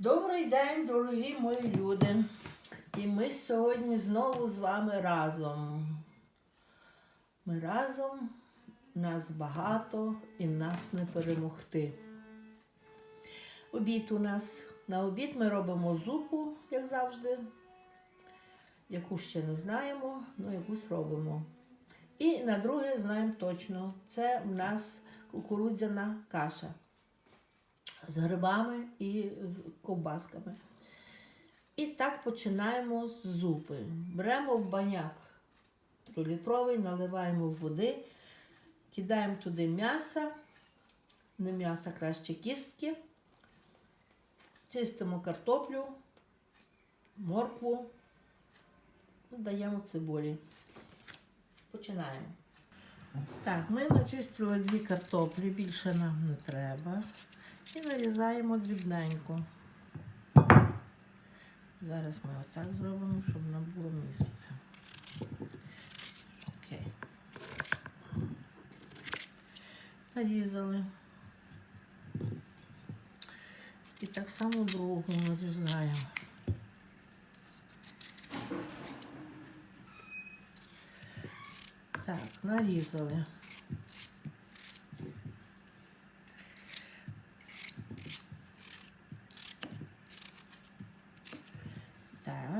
Добрий день, дорогі мої люди. І ми сьогодні знову з вами разом. Ми разом, нас багато і нас не перемогти. Обід у нас. На обід ми робимо зупу, як завжди. Яку ще не знаємо, але якусь робимо. І на друге знаємо точно. Це в нас кукурудзяна каша з грибами і з ковбасками. І так починаємо з зупи. Беремо в баняк трилітровий, наливаємо води, кидаємо туди м'ясо, не м'ясо, краще кістки, чистимо картоплю, моркву, даємо цибулі. Починаємо. Так, ми начистили дві картоплі, більше нам не треба. І нарізаємо дрібненько. Зараз ми отак зробимо, щоб нам було місце. Окей. Нарізали. І так само другу нарізаємо. Так, нарізали.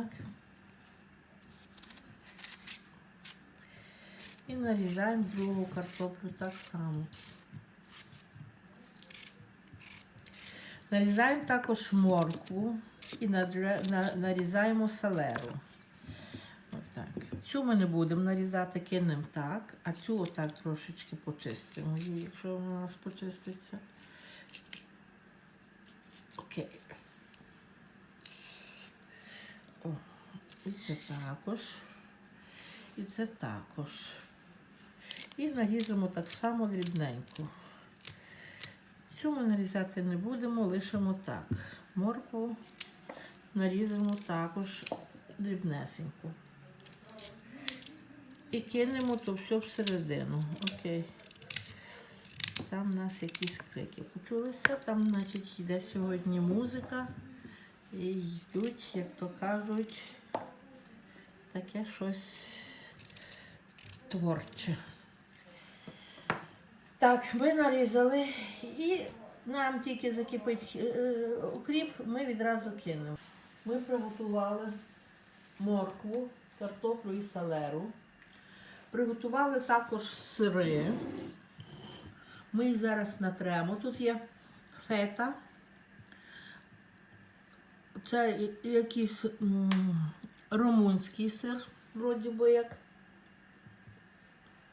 Так. І нарізаємо другу картоплю так само. Нарізаємо також моркву і нарізаємо селеру. Отак. Цю ми не будемо нарізати, кинемо так, а цю отак трошечки почистимо, її, якщо вона у нас почиститься. Окей. О, і це також. І це також. І наріжемо так само дрібненько. Цю ми нарізати не будемо, лишимо так. Моркву нарізимо також дрібнесенько. І кинемо то все всередину. Окей. Там у нас якісь крики почулися, там, значить, йде сьогодні музика. І йдуть, як то кажуть, таке щось творче. Так, ми нарізали і нам тільки закипить е, укріп, ми відразу кинемо. Ми приготували моркву, картоплю і салеру. Приготували також сири. Ми їх зараз натремо. Тут є фета. Це я- якийсь м, румунський сир, вроді би як.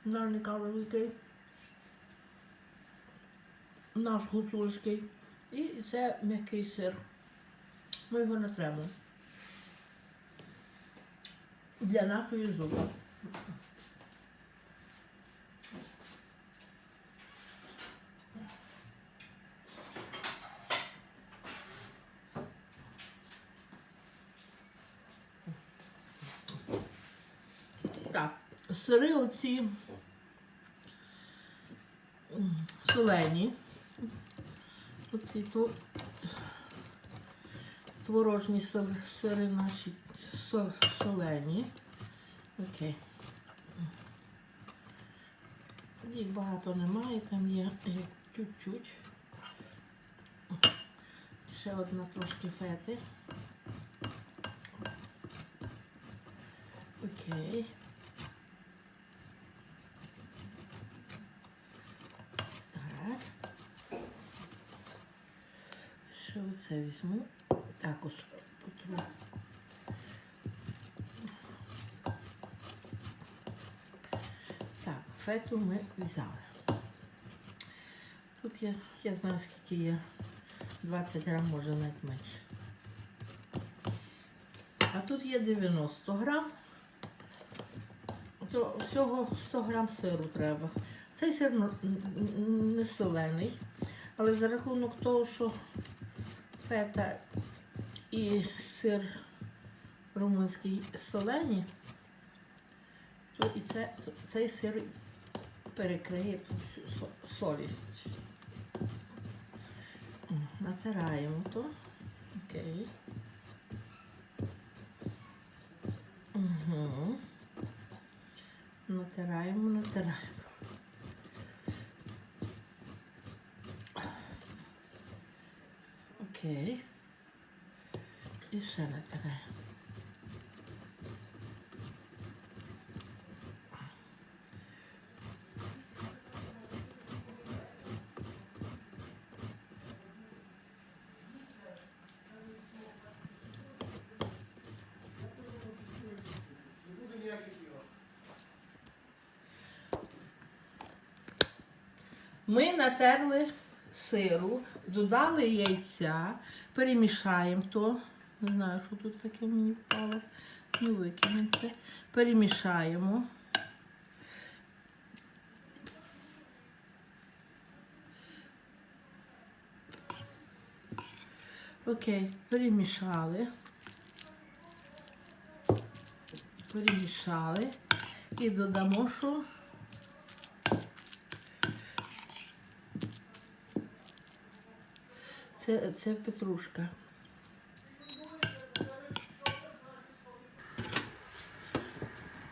Не. Наш гуцульський. І це м'який сир. Ми його не треба. Для нашої зуби. Так, сири оці солені. Оці то, творожні сири наші солені. Окей. Їх багато немає, там є чуть-чуть. Ще одна трошки фети. Окей. Так. Оце візьму. Також потру. Так, фету ми взяли. Тут є, я знаю скільки є. 20 грам, може навіть менше. А тут є 90 грам. То всього 100 грам сиру треба. Цей сир не солений, але за рахунок того, що фета і сир румунський солені, то і це, цей сир перекриє всю солість. Натираємо то. Окей. Угу. Натираємо, натираємо. Окей. І ще натираємо. Ми натерли сиру, додали яйця, перемішаємо то. Не знаю, що тут таке мені впало. Ну, викинемо це. Перемішаємо. Окей, перемішали. Перемішали. І додамо, що Це, це петрушка.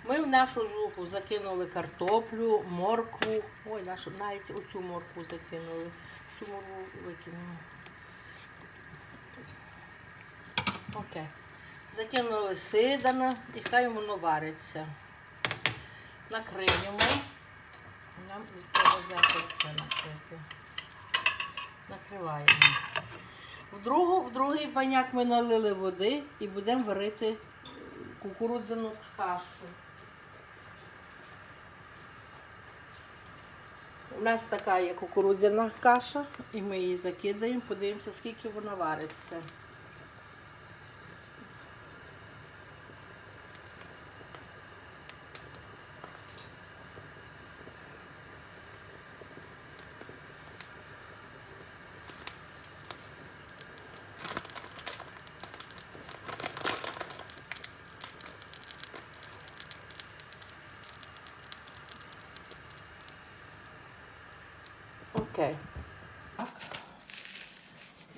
Ми в нашу зупу закинули картоплю, моркву. Ой, нашу, навіть оцю моркву закинули. Цю моркву викинули. Окей. Закинули сидана і хай воно вариться. Накриємо. Нам цього взяти це накрити накриваємо. В, другу, в другий баняк ми налили води і будемо варити кукурудзяну кашу. У нас така є кукурудзяна каша, і ми її закидаємо, подивимося, скільки вона вариться. Окей. Так.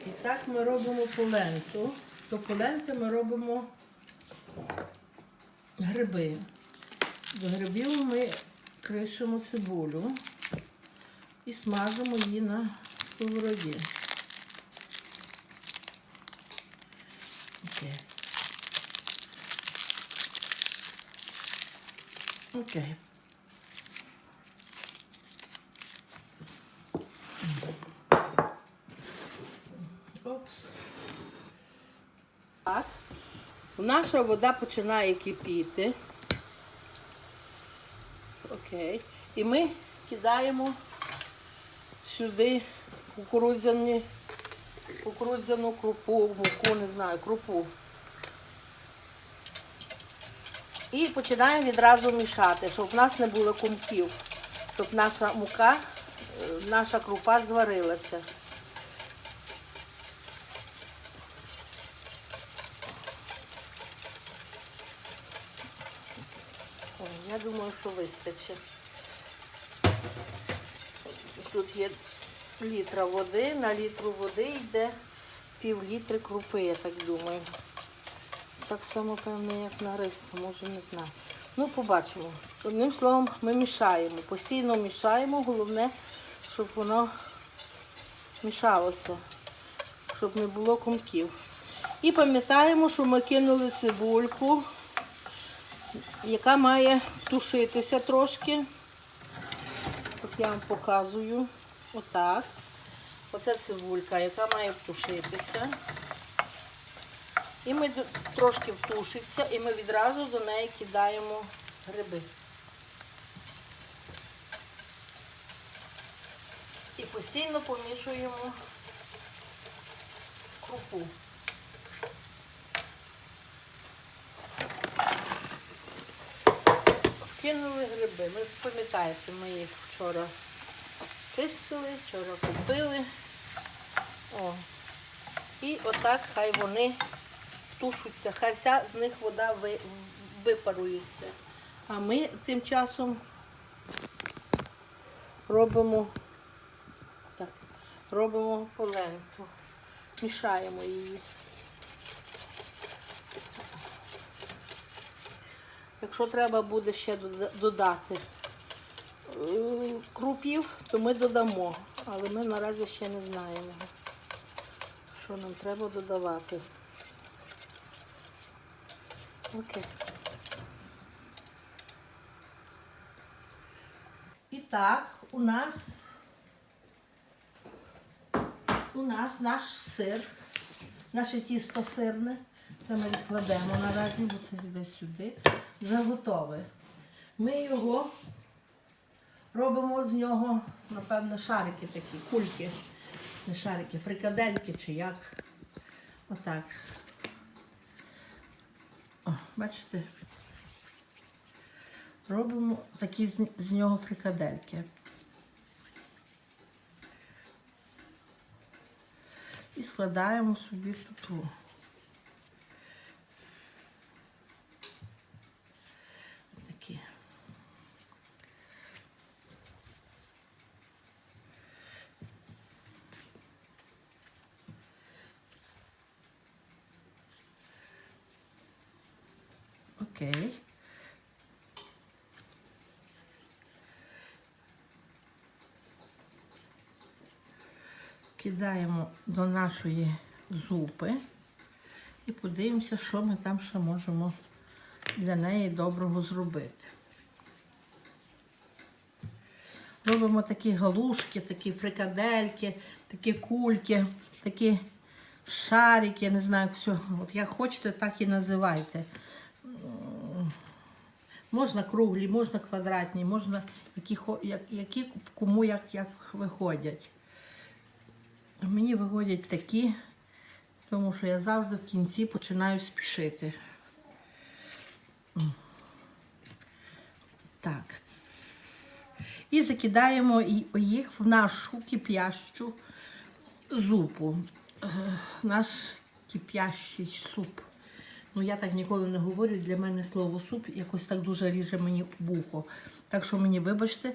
І так ми робимо поленту. До поленти ми робимо гриби. До грибів ми кришимо цибулю і смажимо її на сковороді. Окей. Окей. Опс. Так. Наша вода починає кипіти. Окей. І ми кидаємо сюди кукурудзяні, кукурудзяну крупу, муку, не знаю, крупу. І починаємо відразу мішати, щоб в нас не було кумків, щоб наша мука, е, наша крупа зварилася. Ой, Я думаю, що вистачить. Тут є літра води, на літру води йде пів літри крупи, я так думаю. Так само, певно, як на рис, може не знаю. Ну, побачимо. Одним словом, ми мішаємо. Постійно мішаємо, головне, щоб воно мішалося, щоб не було комків. І пам'ятаємо, що ми кинули цибульку яка має тушитися трошки. От я вам показую. Отак. Оце цибулька, яка має втушитися. І ми трошки втушиться, і ми відразу до неї кидаємо гриби. І постійно помішуємо крупу. Кинули гриби. Ви пам'ятаєте, ми їх вчора чистили, вчора купили. О. І отак хай вони втушуться, хай вся з них вода ви- випарується. А ми тим часом робимо так, робимо поленту. Мішаємо її. Якщо треба буде ще додати е, крупів, то ми додамо. Але ми наразі ще не знаємо, що нам треба додавати. Окей. І так, у нас у нас наш сир, наше тісто сирне. Це ми відкладемо наразі, бо це десь сюди. Вже готове. Ми його робимо з нього, напевно, шарики такі, кульки. Не шарики, фрикадельки чи як. Отак. О, бачите? Робимо такі з, нього фрикадельки. І складаємо собі тут. Такі. Окей. Кидаємо до нашої зупи і подивимося, що ми там ще можемо для неї доброго зробити. Робимо такі галушки, такі фрикадельки, такі кульки, такі шарики, не знаю, все. От як хочете, так і називайте. Можна круглі, можна квадратні, можна які, як- які в кому як, як виходять. Мені виходять такі, тому що я завжди в кінці починаю спішити. Так. І закидаємо їх в нашу кип'ящу зупу. Е, Наш кип'ящий суп. Ну, я так ніколи не говорю. Для мене слово суп якось так дуже ріже мені вухо. Так що мені вибачте,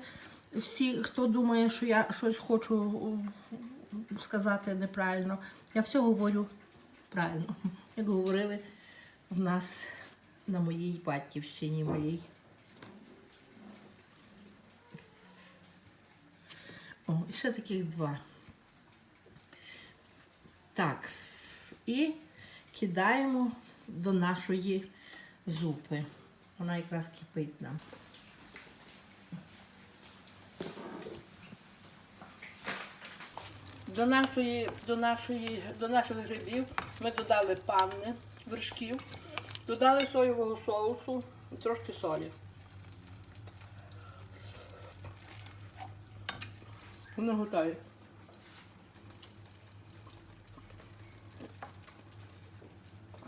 всі, хто думає, що я щось хочу сказати неправильно, я все говорю правильно. Як говорили в нас на моїй батьківщині моїй. О, і ще таких два. Так. І кидаємо до нашої зупи. Вона якраз кипить нам. До нашої, до, нашої, до наших грибів ми додали панни, вершків, додали соєвого соусу і трошки солі. Вони готові.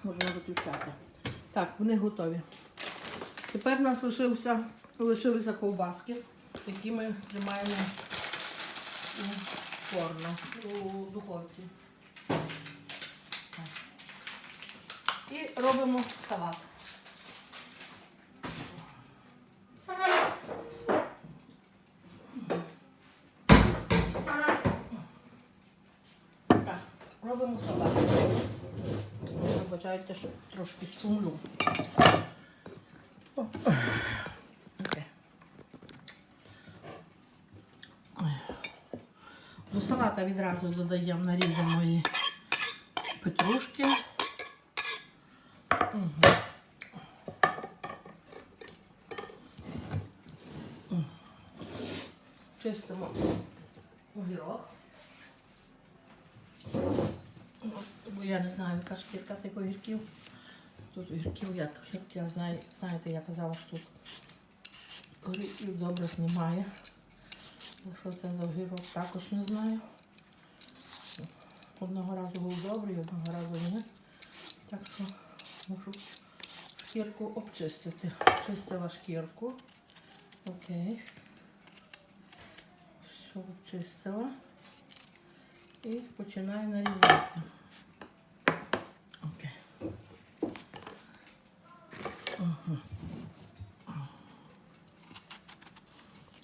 Можна виключати. Так, вони готові. Тепер у нас лишився, лишилися ковбаски, які ми тримаємо у форму, у духовці. І робимо салат. Так, робимо салат. Вибачайте, що трошки сумлю. О. Окей. Ой. Салата відразу додаємо нарізаної петрушки. Угу. Чистимо огірок. Бо я не знаю, яка шкірка тих огірків. Тут огірків, як, я знаю, знаєте, я казала, що тут огірків добре немає. Що це за огірок, також не знаю. Одного разу був добрий, одного разу ні. Так що мушу шкірку обчистити. Чистила шкірку. Окей. Все обчистила. І починаю нарізати. Окей. Ага.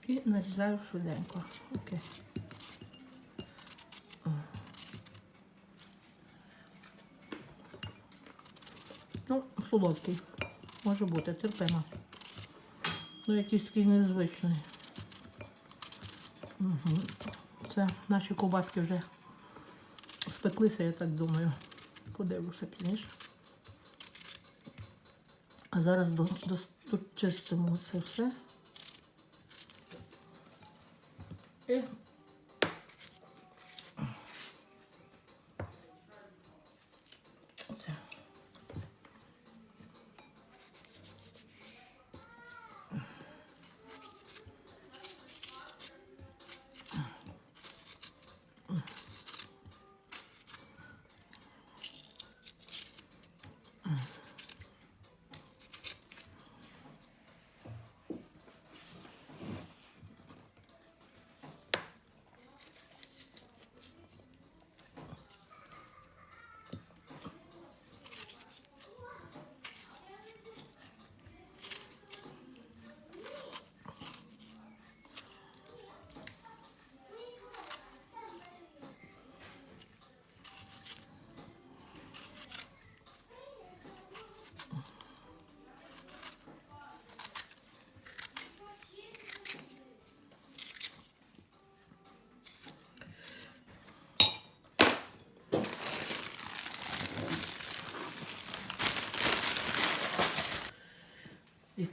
І нарізаю швиденько. Окей. О. Ну, солодкий. Може бути, терпимо. Ну, якийсь такий незвичний. Угу. Це наші ковбаски вже спеклися, я так думаю. Подивлюся пізніше. А зараз до, до, тут чистимо це все. І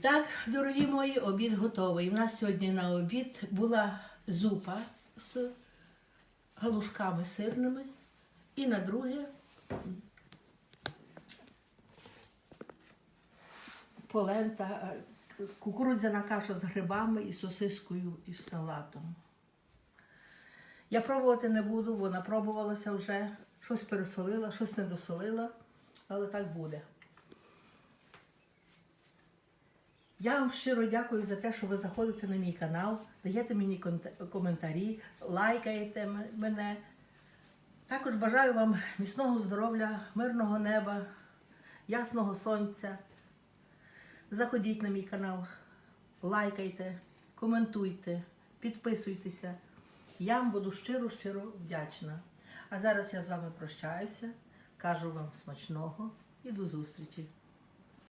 так, дорогі мої, обід готовий. У нас сьогодні на обід була зупа з галушками сирними. І на друге полента, е, кукурудзяна каша з грибами і сосискою і з салатом. Я пробувати не буду, вона пробувалася вже, щось пересолила, щось не досолила, але так буде. Я вам щиро дякую за те, що ви заходите на мій канал, даєте мені коментарі, лайкаєте мене. Також бажаю вам міцного здоров'я, мирного неба, ясного сонця. Заходіть на мій канал, лайкайте, коментуйте, підписуйтеся. Я вам буду щиро-щиро вдячна. А зараз я з вами прощаюся, кажу вам смачного і до зустрічі.